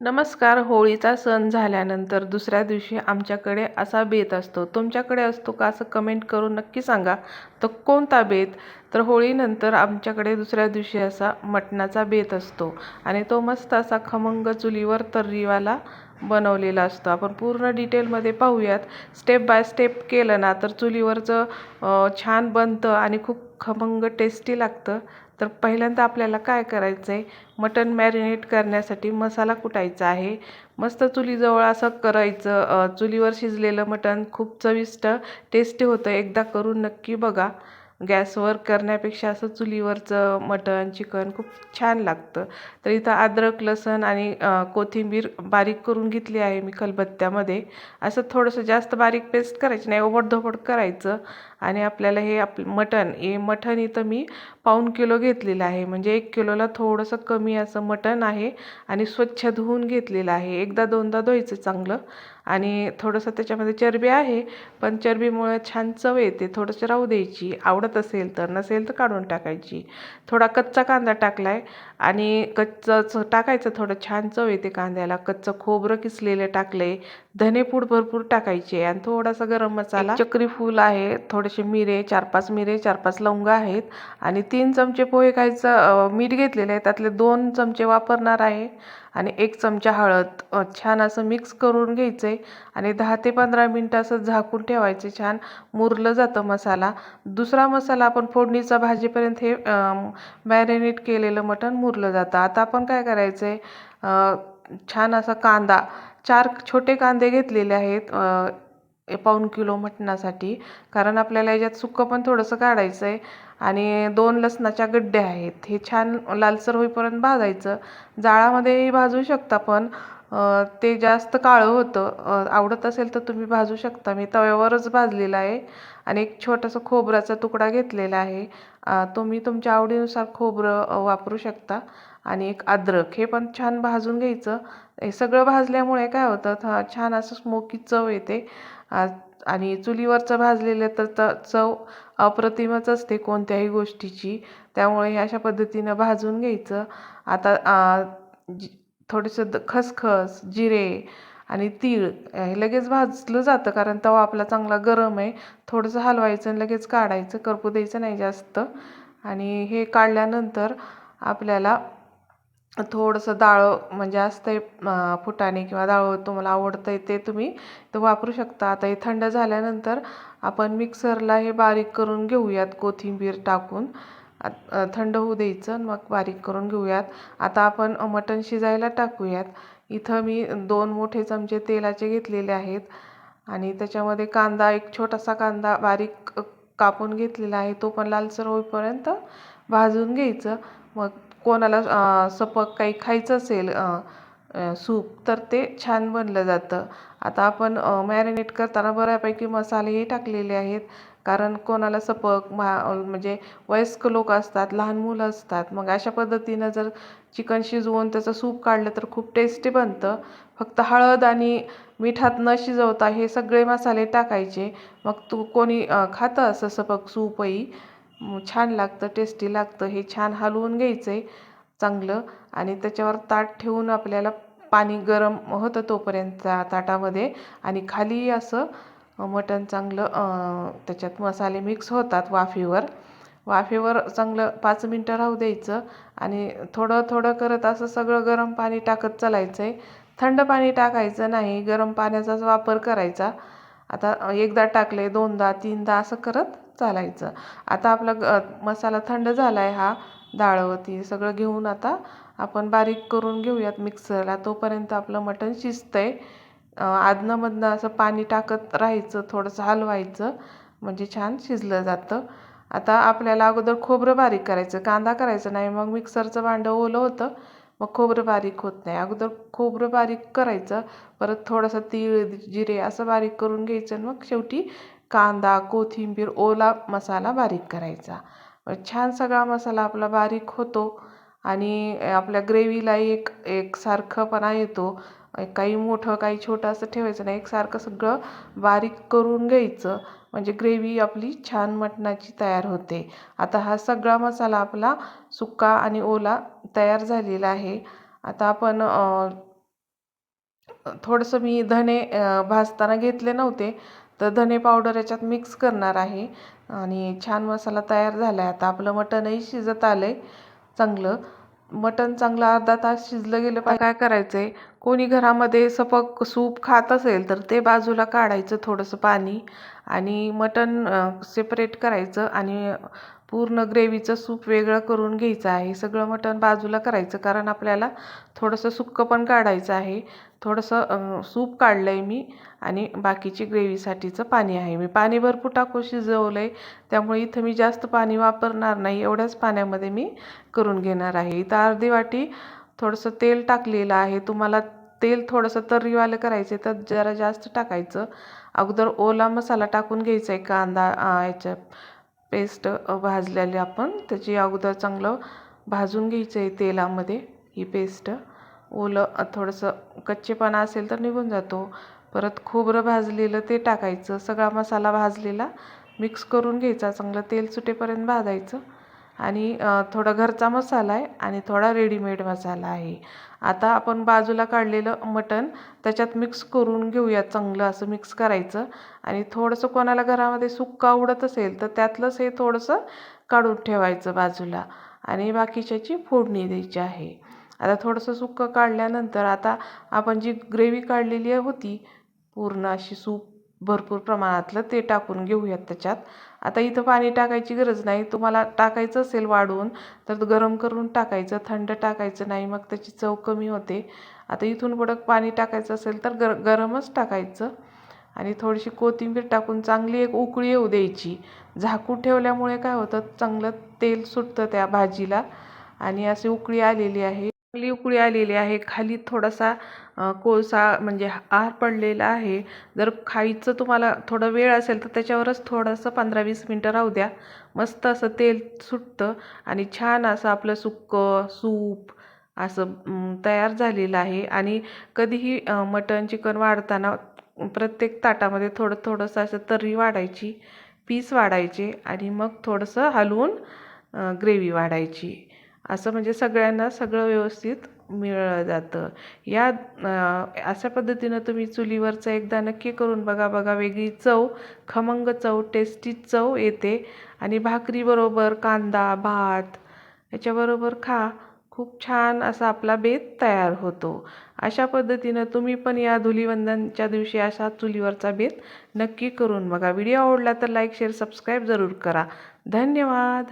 नमस्कार होळीचा सण झाल्यानंतर दुसऱ्या दिवशी आमच्याकडे असा बेत असतो. तुमच्याकडे असतो का असं कमेंट करून नक्की सांगा. तर कोणता बेत? तर होळीनंतर आमच्याकडे दुसऱ्या दिवशी असा मटणाचा बेत असतो आणि तो मस्त असा खमंग चुलीवर तर्रीवाला बनवलेला असतो. आपण पूर्ण डिटेलमध्ये पाहूयात. स्टेप बाय स्टेप केलं ना तर चुलीवरचं छान बनतं आणि खूप खमंग टेस्टी लागतं. तर पहिल्यांदा आपल्याला काय करायचं आहे मटण मॅरिनेट करण्यासाठी मसाला कुटायचा आहे. मस्त चुलीजवळ असं करायचं. चुलीवर शिजलेलं मटण खूप चविष्ट टेस्टी होतं. एकदा करून नक्की बघा. गॅसवर करण्यापेक्षा असं चुलीवरचं मटण चिकन खूप छान लागतं. तर इथं अद्रक लसण आणि कोथिंबीर बारीक करून घेतली आहे मी खलबत्त्यामध्ये. असं थोडंसं जास्त बारीक पेस्ट करायची नाही. ओबडधोबड करायचं. आणि आपल्याला हे आप मटण हे मटण इथं मी पाऊण किलो घेतलेलं आहे. म्हणजे एक किलोला थोडंसं कमी असं मटण आहे आणि स्वच्छ धुवून घेतलेलं आहे. एकदा दोनदा धुवायचं चांगलं आणि थोडंसं त्याच्यामध्ये चरबी आहे पण चरबीमुळे छान चव येते. थोडंसं राहू द्यायची. आवडत असेल तर नसेल तर काढून टाकायची. थोडा कच्चा कांदा टाकला आहे आणि कच्चंच टाकायचं थोडं छान चव येते कांद्याला. कच्चं खोबरं किसलेलं टाकले धनेपूड भरपूर टाकायचे आणि थोडासा गरम मसाला. चक्री फूल आहे थोडेसे मिरे चार पाच मिरे चार पाच लवंग आहेत आणि तीन चमचे पोहे खायचं मीठ घेतलेलं आहे. त्यातले दोन चमचे वापरणार आहे. आणि एक चमचा हळद छान असं मिक्स करून घ्यायचं आहे आणि दहा ते पंधरा मिनटं असं झाकून ठेवायचे. छान मुरलं जातं मसाला. दुसरा मसाला आपण फोडणीचा भाजीपर्यंत हे मॅरिनेट केलेलं मटण मुरलं जातं. आता आपण काय करायचं आहे छान असा कांदा चार छोटे कांदे घेतलेले आहेत. पाऊण किलो मटणासाठी. कारण आपल्याला याच्यात सुक्कं पण थोडंसं काढायचं आहे आणि दोन लसणाच्या गड्ड्या आहेत. हे छान लालसर होईपर्यंत भाजायचं. जाळामध्येही भाजू शकता पण ते जास्त काळं होतं. आवडत असेल तर तुम्ही भाजू शकता. मी तव्यावरच भाजलेलं आहे आणि एक छोटासा खोबऱ्याचा तुकडा घेतलेला आहे. तुम्ही तुमच्या आवडीनुसार खोबरं वापरू शकता. आणि एक अद्रक हे पण छान भाजून घ्यायचं. हे सगळं भाजल्यामुळे काय होतं थ- छान असं स्मोकी चव येते. आणि चुलीवरचं भाजलेलं तर त चव अप्रतिमच असते कोणत्याही गोष्टीची. त्यामुळे हे अशा पद्धतीनं भाजून घ्यायचं. आता जी थोडंसं द खसखस जिरे आणि तीळ हे लगेच भाजलं जातं कारण तवा आपला चांगला गरम आहे. थोडंसं हलवायचं आणि लगेच काढायचं करपू द्यायचं नाही जास्त. आणि हे काढल्यानंतर आपल्याला थोडंसं डाळं म्हणजे असतंय फुटाणे किंवा डाळ तुम्हाला आवडतंय ते तुम्ही ते वापरू शकता. आता हे थंड झाल्यानंतर आपण मिक्सरला हे बारीक करून घेऊयात कोथिंबीर टाकून. थंड होऊ द्यायचं मग बारीक करून घेऊयात. आता आपण मटण शिजायला टाकूयात. इथं मी दोन मोठे चमचे तेलाचे घेतलेले आहेत आणि त्याच्यामध्ये कांदा एक छोटासा कांदा बारीक कापून घेतलेला आहे तो पण लालसर होईपर्यंत भाजून घ्यायचं. मग कोणाला सपक काही खायचं असेल सूप तर ते छान बनलं जातं. आता आपण मॅरिनेट करताना बऱ्यापैकी मसालेही टाकलेले आहेत. कारण कोणाला सपक मा म्हणजे वयस्क लोक असतात लहान मुलं असतात. मग अशा पद्धतीनं जर चिकन शिजवून त्याचं सूप काढलं तर खूप टेस्टी बनतं. फक्त हळद आणि मिठात न शिजवता हे सगळे मसाले टाकायचे. मग तू कोणी खातं असं सपक सूपही? छान लागतं टेस्टी लागतं हे छान हलवून घ्यायचं आहे चांगलं आणि त्याच्यावर ताट ठेवून आपल्याला पाणी गरम होतं तोपर्यंत त्या ताटामध्ये आणि खाली असं मटण चांगलं त्याच्यात मसाले मिक्स होतात वाफेवर. वाफेवर चांगलं पाच मिनटं राहू द्यायचं आणि थोडं थोडं करत असं सगळं गरम पाणी टाकत चालायचं आहे थंड पाणी टाकायचं नाही गरम पाण्याचाच वापर करायचा. आता एकदा टाकले दोनदा तीनदा असं करत चालायचं. आता आपला ग मसाला थंड झाला आहे हा डाळवती सगळं घेऊन आता आपण बारीक करून घेऊयात मिक्सरला. तोपर्यंत आपलं मटण आहे आदनंमधनं असं पाणी टाकत राहायचं थोडंसं हलवायचं म्हणजे छान शिजलं जातं. आता आपल्याला अगोदर खोबरं बारीक करायचं. कांदा करायचं नाही मग मिक्सरचं भांडं ओलं होतं मग खोबरं बारीक होत नाही. अगोदर खोबरं बारीक करायचं परत थोडंसं तीळ जिरे असं बारीक करून घ्यायचं आणि मग शेवटी कांदा कोथिंबीर ओला मसाला बारीक करायचा. छान सगळा मसाला आपला बारीक होतो आणि आपल्या ग्रेव्हीला एक एकसारखंपणा येतो. काही मोठं काही छोटं असं ठेवायचं नाही. एकसारखं सगळं बारीक करून घ्यायचं. म्हणजे ग्रेव्ही आपली छान मटणाची तयार होते. आता हा सगळा मसाला आपला सुका आणि ओला तयार झालेला आहे. आता आपण थोडंसं मी धने भाजताना घेतले नव्हते. तर धने पावडर याच्यात मिक्स करणार आहे. आणि छान मसाला तयार झाला आहे आता आपलं मटणही शिजत आलं आहे चांगलं. मटण चांगलं अर्धा तास शिजलं गेलं पाहिजे. काय करायचं आहे कोणी घरामध्ये सपक सूप खात असेल तर ते बाजूला काढायचं थोडंसं पाणी आणि मटण सेपरेट करायचं आणि पूर्ण ग्रेव्हीचं सूप वेगळं करून घ्यायचं आहे. सगळं मटण बाजूला करायचं कारण आपल्याला थोडंसं सुक्कं पण काढायचं आहे. थोडंसं सूप काढलं आहे मी आणि बाकीची ग्रेव्हीसाठीचं पाणी आहे. मी पाणी भरपूर टाकून शिजवलं आहे त्यामुळे इथं मी जास्त पाणी वापरणार नाही. एवढ्याच पाण्यामध्ये मी करून घेणार आहे. इथं अर्धी वाटी थोडंसं तेल टाकलेलं आहे. तुम्हाला तेल थोडंसं तर्रीवालं करायचं आहे तर जरा जास्त टाकायचं. अगोदर ओला मसाला टाकून घ्यायचा आहे कांदा याच्या पेस्ट भाजलेली आपण. त्याची अगोदर चांगलं भाजून घ्यायचं आहे तेलामध्ये ही पेस्ट ओलं थोडंसं कच्चेपणा असेल तर निघून जातो. परत खोबरं भाजलेलं ते टाकायचं. सगळा मसाला भाजलेला. मिक्स करून घ्यायचा. चांगलं तेल सुटेपर्यंत भाजायचं. आणि थोडा घरचा मसाला आहे आणि थोडा रेडीमेड मसाला आहे. आता आपण बाजूला काढलेलं मटण त्याच्यात मिक्स करून घेऊया चांगलं असं मिक्स करायचं. आणि थोडंसं कोणाला घरामध्ये सुक्क आवडत असेल तर त्यातलंच हे थोडंसं काढून ठेवायचं बाजूला. आणि बाकीच्याची फोडणी द्यायची आहे. आता थोडंसं सुक्कं काढल्यानंतर आता आपण जी ग्रेव्ही काढलेली होती पूर्ण अशी सूप भरपूर प्रमाणातलं ते टाकून घेऊयात त्याच्यात. आता इथं पाणी टाकायची गरज नाही. तुम्हाला टाकायचं असेल वाढवून तर गरम करून टाकायचं. थंड टाकायचं नाही मग त्याची चव कमी होते. आता इथून पुढं पाणी टाकायचं असेल तर गर गरमच टाकायचं. आणि थोडीशी कोथिंबीर टाकून चांगली एक उकळी येऊ द्यायची. झाकून ठेवल्यामुळे काय होतं? चांगलं तेल सुटतं त्या भाजीला. आणि अशी उकळी आलेली आहे. चांगली उकळी आलेली आहे. खाली थोडासा कोळसा म्हणजे आर पडलेला आहे. जर खायचं तुम्हाला थोडा वेळ असेल तर त्याच्यावरच थोडंसं पंधरा वीस मिनटं राहू द्या. मस्त असं तेल सुटतं आणि छान असं आपलं सुक्कं सूप असं तयार झालेलं आहे. आणि कधीही मटन मटण चिकन वाढताना प्रत्येक ताटामध्ये थोडं थोडंसं असं तर्री वाढायची पीस वाढायचे आणि मग थोडंसं हलवून ग्रेव्ही वाढायची. असं म्हणजे सगळ्यांना सगळं व्यवस्थित मिळलं जातं. या अशा पद्धतीनं तुम्ही चुलीवरचं एकदा नक्की करून बघा बघा वेगळी चव खमंग चव टेस्टी चव येते. आणि भाकरीबरोबर कांदा भात याच्याबरोबर खा. खूप छान असा आपला बेत तयार होतो. अशा पद्धतीनं तुम्ही पण या धुलीवंदनच्या दिवशी असा चुलीवरचा बेत नक्की करून बघा. व्हिडिओ आवडला तर लाईक शेअर सबस्क्राईब जरूर करा. धन्यवाद!